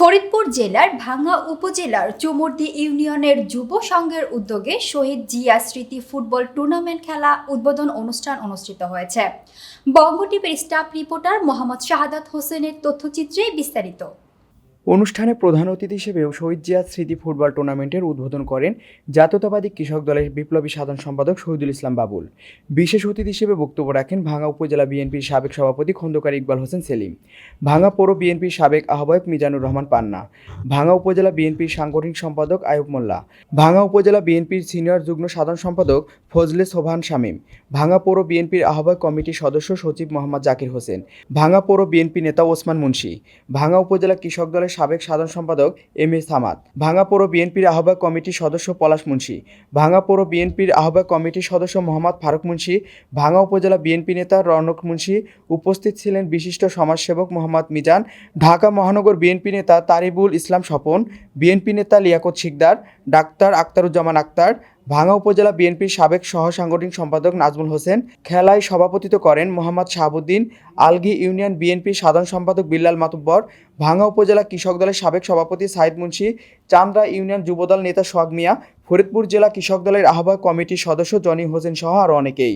ফরিদপুর জেলার ভাঙ্গা উপজেলার চুমুরদি ইউনিয়নের যুব সংঘের উদ্যোগে শহীদ জিয়া স্মৃতি ফুটবল টুর্নামেন্ট খেলা উদ্বোধন অনুষ্ঠান অনুষ্ঠিত হয়েছে। বঙ্গ টিভির স্টাফ রিপোর্টার মোহাম্মদ শাহাদাত হোসেনের তথ্যচিত্রে বিস্তারিত। অনুষ্ঠানে প্রধান অতিথি হিসেবে শহীদ জিয়াদ স্মৃতি ফুটবল টুর্নামেন্টের উদ্বোধন করেন জাতীয়তাবাদী কৃষক দলের বিপ্লবী সাধারণ সম্পাদক শহীদুল ইসলাম বাবুল। বিশেষ অতিথি হিসেবে বক্তব্য রাখেন ভাঙ্গা উপজেলা বিএনপির সাবেক সভাপতি খন্দকার ইকবাল হোসেন সেলিম, ভাঙ্গা পৌর বিএনপির সাবেক আহ্বায়ক মিজানুর রহমান পান্না, ভাঙ্গা উপজেলা বিএনপির সাংগঠনিক সম্পাদক আয়ুব মোল্লা, ভাঙ্গা উপজেলা বিএনপির সিনিয়র যুগ্ম সাধারণ সম্পাদক ফজলে সোভান শামীম, ভাঙ্গা পৌর বিএনপির আহ্বায়ক কমিটির সদস্য সচিব মোহাম্মদ জাকির হোসেন, ভাঙ্গা পৌর বিএনপি নেতা ওসমান মুন্সি, ভাঙ্গা উপজেলা কৃষক দলের সাবেক সাধারণ সম্পাদক এম এ সামাদ ভাঙ্গা পৌর বিএনপির আহ্বায়ক কমিটির সদস্য পলাশ মুন্সি। ভাঙ্গা পৌর বিএনপির আহ্বায়ক কমিটির সদস্য মোহাম্মদ ফারুক মুন্সি। ভাঙ্গা উপজেলা বিএনপি নেতা রনক মুন্সি। উপস্থিত ছিলেন বিশিষ্ট সমাজসেবক মোহাম্মদ মিজান। ঢাকা মহানগর বিএনপি নেতা তারিবুল ইসলাম স্বপন। বিএনপি নেতা লিয়াকত শিকদার। ডাক্তার আক্তারুজ্জামান আক্তার। ভাঙ্গা উপজেলা বিএনপির সাবেক সহ সাংগঠনিক সম্পাদক নাজমুল হোসেন খেলায় সভাপতিত্ব করেন মোহাম্মদ শাহাবুদ্দিন আলগি ইউনিয়ন বিএনপির সাধারণ সম্পাদক বিল্লাল মাতুব্বর, ভাঙ্গা উপজেলা কৃষক দলের সাবেক সভাপতি সাইদ মুন্সি চান্দ্রা ইউনিয়ন যুবদল নেতা সোহাগ মিয়া, ফরিদপুর জেলা কৃষক দলের আহ্বায়ক কমিটির সদস্য জনি হোসেন সহ আরও অনেকেই।